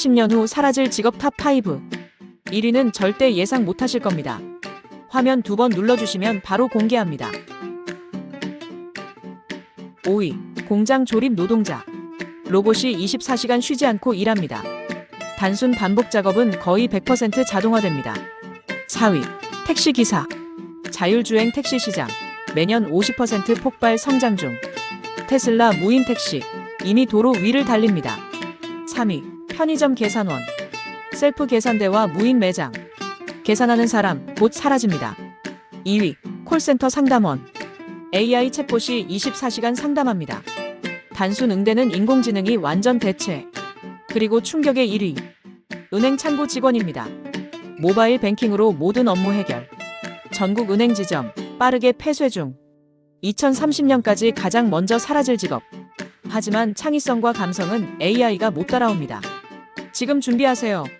10년 후 사라질 직업 탑5. 1위는 절대 예상 못하실 겁니다. 화면 두 번 눌러주시면 바로 공개합니다. 5위. 공장 조립 노동자. 로봇이 24시간 쉬지 않고 일합니다. 단순 반복 작업은 거의 100% 자동화됩니다. 4위. 택시 기사. 자율주행 택시 시장. 매년 50% 폭발 성장 중. 테슬라 무인 택시. 이미 도로 위를 달립니다. 3위. 편의점 계산원. 셀프 계산대와 무인 매장. 계산하는 사람 곧 사라집니다. 2위. 콜센터 상담원. AI 챗봇이 24시간 상담합니다. 단순 응대는 인공지능이 완전 대체. 그리고 충격의 1위. 은행 창구 직원입니다. 모바일 뱅킹으로 모든 업무 해결. 전국 은행 지점 빠르게 폐쇄 중. 2030년까지 가장 먼저 사라질 직업. 하지만 창의성과 감성은 AI가 못 따라옵니다. 지금 준비하세요.